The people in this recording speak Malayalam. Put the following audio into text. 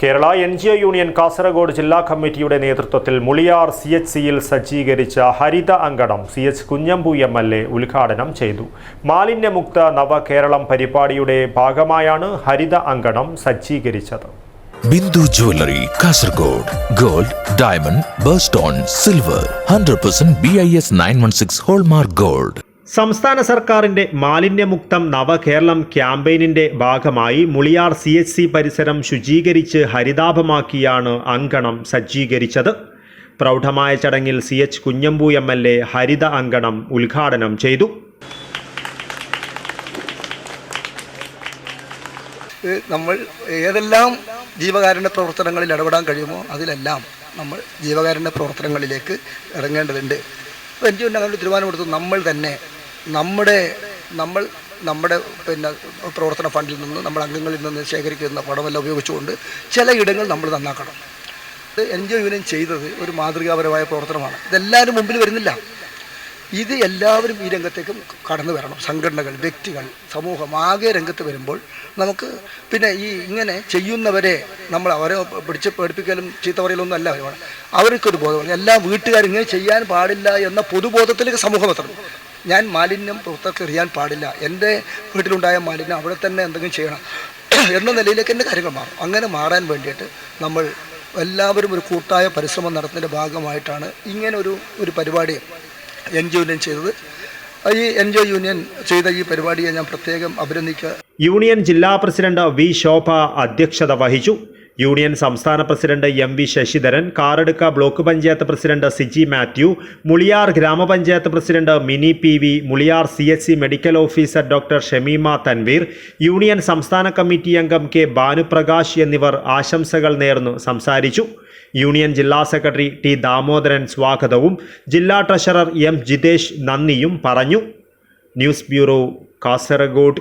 Kerala N G O union Kasaragod ജില്ലാ കമ്മിറ്റിയുടെ നേതൃത്വത്തിൽ മുളിയാർ സി എച്ച് സിയിൽ സജ്ജീകരിച്ച ഹരിത അങ്കണം C H Kunhambu M L A ഉദ്ഘാടനം ചെയ്തു. മാലിന്യമുക്ത നവകേരളം പരിപാടിയുടെ ഭാഗമായാണ് ഹരിത അങ്കണം സജ്ജീകരിച്ചത്. Bindu jewellery Kasaragod gold diamond birthstone silver hundred percent B I S nine one six hallmark gold. സംസ്ഥാന സർക്കാരിന്റെ മാലിന്യമുക്തം നവകേരളം ക്യാമ്പയിനിന്റെ ഭാഗമായി മുളിയാർ സി എച്ച് സി പരിസരം ശുചീകരിച്ച് ഹരിതാഭമാക്കിയാണ് അങ്കണം സജ്ജീകരിച്ചത്. പ്രൗഢമായ ചടങ്ങിൽ C H Kunhambu M L A ഹരിത അങ്കണം ഉദ്ഘാടനം ചെയ്തു. നമ്മൾ ഏതെല്ലാം ജീവകാരുണ്യ പ്രവർത്തനങ്ങളിൽ ഇടപെടാൻ കഴിയുമോ അതിലെല്ലാം നമ്മൾ ജീവകാരുണ്യ പ്രവർത്തനങ്ങളിലേക്ക് ഇറങ്ങേണ്ടതുണ്ട്. അപ്പോൾ എനിക്ക് അങ്ങനെ തീരുമാനമെടുത്തു നമ്മൾ തന്നെ നമ്മുടെ നമ്മൾ നമ്മുടെ പിന്നെ പ്രവർത്തന ഫണ്ടിൽ നിന്ന് നമ്മൾ അംഗങ്ങളിൽ നിന്ന് ശേഖരിക്കുന്ന പണമെല്ലാം ഉപയോഗിച്ചുകൊണ്ട് ചില ഇടങ്ങൾ നമ്മൾ നന്നാക്കണം. ഇത് എൻ ജി യൂണിയൻ ചെയ്തത് ഒരു മാതൃകാപരമായ പ്രവർത്തനമാണ്. ഇതെല്ലാവരും മുമ്പിൽ വരുന്നില്ല. ഇത് എല്ലാവരും ഈ രംഗത്തേക്കും കടന്നു വരണം. സംഘടനകൾ വ്യക്തികൾ സമൂഹം ആകെ രംഗത്ത് വരുമ്പോൾ നമുക്ക് പിന്നെ ഈ ഇങ്ങനെ ചെയ്യുന്നവരെ നമ്മൾ അവരെ പിടിച്ച് പേടിപ്പിക്കലും ചീത്ത പറയലൊന്നും അല്ല. പരിപാടി അവർക്കൊരു ബോധം എല്ലാ വീട്ടുകാരും ഇങ്ങനെ ചെയ്യാൻ പാടില്ല എന്ന പൊതുബോധത്തിലേക്ക് സമൂഹം എത്തണം. ഞാൻ മാലിന്യം പുറത്തേക്ക് എറിയാൻ പാടില്ല. എന്റെ വീട്ടിലുണ്ടായ മാലിന്യം അവിടെ തന്നെ എന്തെങ്കിലും ചെയ്യണം എന്ന നിലയിലേക്ക് എന്റെ കാര്യങ്ങൾ മാറും. അങ്ങനെ മാറാൻ വേണ്ടിയിട്ട് നമ്മൾ എല്ലാവരും ഒരു കൂട്ടായ പരിശ്രമം നടത്തുന്നതിന്റെ ഭാഗമായിട്ടാണ് ഇങ്ങനെ ഒരു ഒരു പരിപാടി എൻ ജി യൂണിയൻ ചെയ്തത്. ഈ എൻ ജി യൂണിയൻ ചെയ്ത ഈ പരിപാടിയെ ഞാൻ പ്രത്യേകം അഭിനന്ദിക്കുക. യൂണിയൻ ജില്ലാ പ്രസിഡന്റ് വി ശോഭ അധ്യക്ഷത വഹിച്ചു. യൂണിയൻ സംസ്ഥാന president M V Sasidharan Karadka block panchayat president Siji Mathew Muliyar ഗ്രാമപഞ്ചായത്ത് president Mini P V Muliyar C S C medical officer doctor Shameema Tanveer union സംസ്ഥാന കമ്മിറ്റി അംഗം കെ ഭാനുപ്രകാശ് എന്നിവർ ആശംസകൾ നേർന്നു സംസാരിച്ചു. യൂണിയൻ ജില്ലാ സെക്രട്ടറി ടി ദാമോദരൻ സ്വാഗതവും ജില്ലാ ട്രഷറർ എം ജിതേഷ് നന്ദിയും പറഞ്ഞു. News bureau Kasaragod.